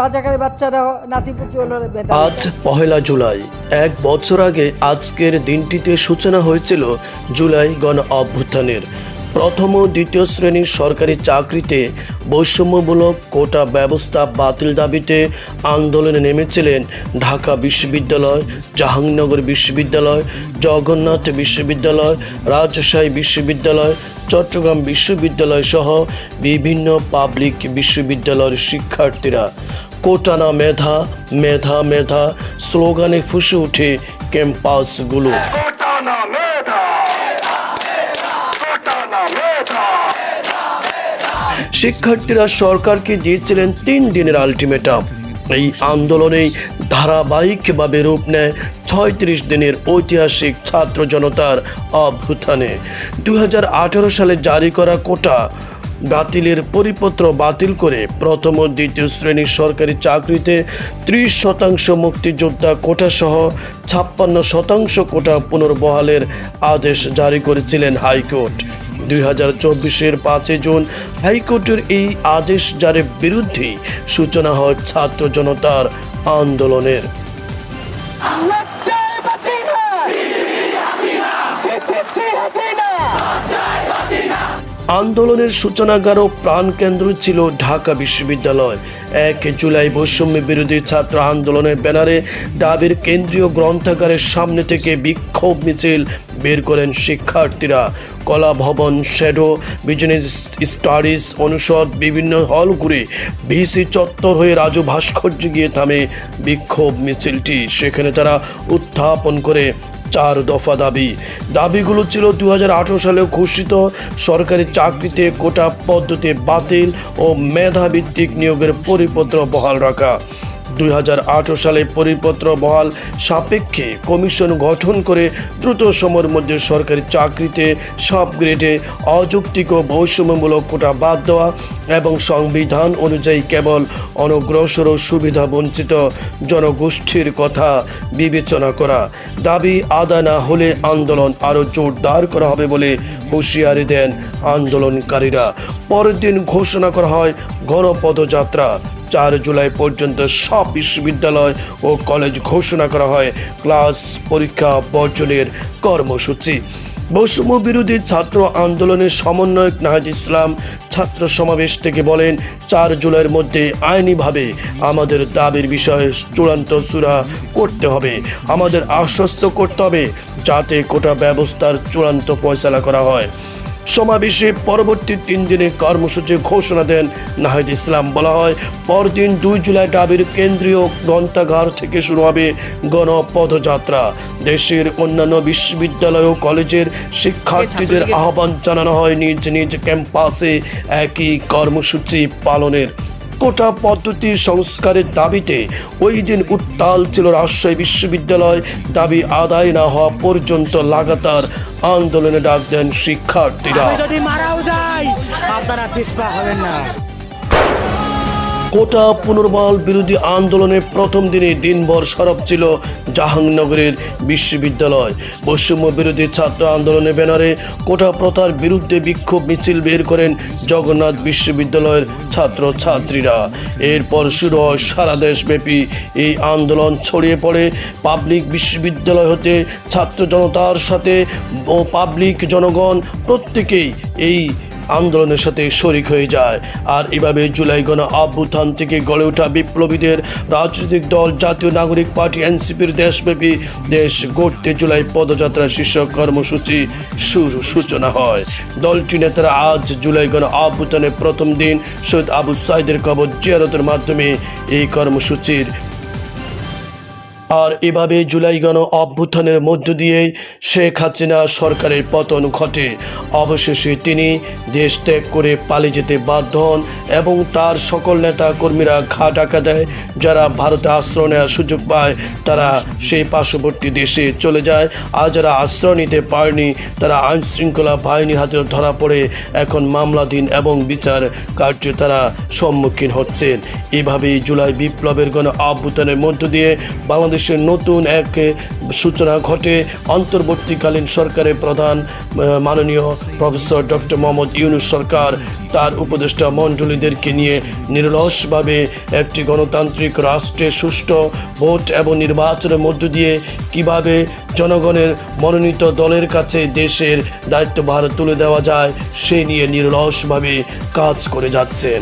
রাজাকারের বাচ্চারা নাতিপুতি হলো আজ পহেলা জুলাই, এক বছর আগে আজকের দিনটিতে সূচনা হয়েছিল জুলাই গণ অভ্যুত্থানের। প্রথম ও দ্বিতীয় শ্রেণির সরকারি চাকরিতে বৈষম্যমূলক কোটা ব্যবস্থা বাতিল দাবিতে আন্দোলনে নেমেছিলেন ঢাকা বিশ্ববিদ্যালয়, জাহাঙ্গীরনগর বিশ্ববিদ্যালয়, জগন্নাথ বিশ্ববিদ্যালয়, রাজশাহী বিশ্ববিদ্যালয় চট্টগ্রাম বিশ্ববিদ্যালয় সহ বিভিন্ন পাবলিক বিশ্ববিদ্যালয়ের শিক্ষার্থীরা কোটানা মেধা মেধা মেধা স্লোগানে ফুসে ওঠে ক্যাম্পাসগুলো! শিক্ষার্থীরা সরকারকে দিয়েছিলেন তিন দিনের আলটিমেটাম এই আন্দোলনেই ধারাবাহিকভাবে রূপ নেয় ছয়ত্রিশ দিনের ঐতিহাসিক ছাত্র জনতার অভ্যুত্থানে। দু সালে জারি করা কোটা বাতিলের পরিপত্র বাতিল করে প্রথম ও দ্বিতীয় শ্রেণির সরকারি চাকরিতে ত্রিশ শতাংশ মুক্তিযোদ্ধা কোটা সহ ছাপ্পান্ন শতাংশ কোটা পুনর্বহালের আদেশ জারি করেছিলেন হাইকোর্ট। দুই হাজার চব্বিশের পাঁচই জুন হাইকোর্টের এই আদেশ যারের বিরুদ্ধেই সূচনা হয় ছাত্র জনতার আন্দোলনের Batina! Chip, chip, chip, Hasina! আন্দোলনের সূচনাগার ও প্রাণকেন্দ্র ছিল ঢাকা বিশ্ববিদ্যালয়। এক জুলাই বৈষম্য বিরোধী ছাত্র আন্দোলনের ব্যানারে ডাবের কেন্দ্রীয় গ্রন্থাগারের সামনে থেকে বিক্ষোভ মিছিল বের করেন শিক্ষার্থীরা। কলা ভবন, শ্যাডো, বিজনেস স্টাডিজ অনুষদ, বিভিন্ন হল ঘুরে ভিসি চত্বর হয়ে রাজু ভাস্কর্য গিয়ে থামে বিক্ষোভ মিছিলটি। সেখানে তারা উত্থাপন করে চার দফা দাবি। দাবিগুলো ছিল দু হাজার আঠেরো সালে ঘোষিত। সরকারি চাকরিতে কোটা পদ্ধতি বাতিল ও মেধাভিত্তিক নিয়োগের পরিপত্র বহাল রাখা। দুই সালে পরিপত্র বহাল সাপেক্ষে কমিশন গঠন করে দ্রুত সময়ের মধ্যে সরকারি চাকরিতে সব গ্রেডে অযৌক্তিক ও বৈষম্যমূলক কোটা বাদ দেওয়া এবং সংবিধান অনুযায়ী কেবল অনগ্রসর ও সুবিধা বঞ্চিত জনগোষ্ঠীর কথা বিবেচনা করা। দাবি, আদা না হলে আন্দোলন আরও জোরদার করা হবে বলে হুঁশিয়ারি দেন আন্দোলনকারীরা। পরের দিন ঘোষণা করা হয় গণপদযাত্রা। চার জুলাই পর্যন্ত সব বিশ্ববিদ্যালয় ও কলেজ ঘোষণা করা হয়। ক্লাস, পরীক্ষা, বর্জনের কর্মসূচি। বৈষম্য বিরোধী ছাত্র আন্দোলনের সমন্বয়ক নাহাজ ইসলাম ছাত্র সমাবেশ থেকে বলেন, চার জুলাইয়ের মধ্যে আইনিভাবে আমাদের দাবির বিষয়ে চূড়ান্ত সুরা করতে হবে। আমাদের আশ্বস্ত করতে হবে যাতে কোটা ব্যবস্থার চূড়ান্ত ফয়সালা করা হয়। সমাবেশে পরবর্তী তিন দিনের কর্মসূচি ঘোষণা দেন নাহিদ ইসলাম। বলা হয় পরদিন দুই জুলাই ডাবির কেন্দ্রীয় গ্রন্থাগার থেকে শুরু হবে গণপদযাত্রা। দেশের অন্যান্য বিশ্ববিদ্যালয় ও কলেজের শিক্ষার্থীদের আহ্বান জানানো হয় নিজ নিজ ক্যাম্পাসে একই কর্মসূচি পালনের। কোটা পদ্ধতি সংস্কারের দাবিতে ওই দিন উত্তাল ছিল রাজশাহী বিশ্ববিদ্যালয়। দাবি আদায় না হওয়া পর্যন্ত লাগাতার আন্দোলনে ডাক দেন শিক্ষার্থীরা। যদি মারাও যায় আপনারা পিসপা হবেন না। কোটা পুনর্বহাল বিরোধী আন্দোলনের প্রথম দিনে দিনভর সরব ছিল জাহাঙ্গীরনগরের বিশ্ববিদ্যালয়। বৈষম্য বিরোধী ছাত্র আন্দোলনের ব্যানারে কোটা প্রথার বিরুদ্ধে বিক্ষোভ মিছিল বের করেন জগন্নাথ বিশ্ববিদ্যালয়ের ছাত্র ছাত্রীরা এরপর শুরু হয় সারা দেশব্যাপী এই আন্দোলন। ছড়িয়ে পড়ে পাবলিক বিশ্ববিদ্যালয় হতে ছাত্র জনতার সাথে ও পাবলিক জনগণ প্রত্যেকেই এই আন্দোলনের সাথে শরিক হয়ে যায়। আর এভাবে জুলাই গণ অভ্যুত্থান থেকে গড়ে ওঠা বিপ্লবীদের রাজনৈতিক দল, জাতীয় নাগরিক পার্টি, এনসিপির দেশব্যাপী দেশ গড়তে জুলাই পদযাত্রা শীর্ষক কর্মসূচি শুরু সূচনা হয়। দলটি নেতারা আজ জুলাই গণ অভ্যুত্থানের প্রথম দিন সৈয়দ আবু সাইদের কবর জিয়ারতের মাধ্যমে এই কর্মসূচির আর এভাবে জুলাই গণ অভ্যুত্থানের মধ্য দিয়েই শেখ হাসিনা সরকারের পতন ঘটে। অবশেষে তিনি দেশ ত্যাগ করে পালিয়ে যেতে বাধ্য হন এবং তার সকল নেতা কর্মীরা ঘা ডাকা দেয়। যারা ভারতে আশ্রয় নেওয়ার সুযোগ পায়, তারা সেই পার্শ্ববর্তী দেশে চলে যায়। আর যারা আশ্রয় নিতে পারেনি, তারা আইন শৃঙ্খলা বাহিনীর হাতে ধরা পড়ে। এখন মামলাধীন এবং বিচার কার্য তারা সম্মুখীন হচ্ছেন। এভাবেই জুলাই বিপ্লবের গণ অভ্যুত্থানের মধ্য দিয়ে বাংলাদেশ বাংলাদেশের নতুন এক সূচনা ঘটে। অন্তর্বর্তীকালীন সরকারের প্রধান মাননীয় প্রফেসর ডক্টর মোহাম্মদ ইউনুস সরকার তার উপদেষ্টা মণ্ডলীদেরকে নিয়ে নিরলসভাবে একটি গণতান্ত্রিক রাষ্ট্রে সুষ্ঠু ভোট এবং নির্বাচনের মধ্য দিয়ে কীভাবে জনগণের মনোনীত দলের কাছে দেশের দায়িত্বভার তুলে দেওয়া যায়, সে নিয়ে নিরলসভাবে কাজ করে যাচ্ছেন।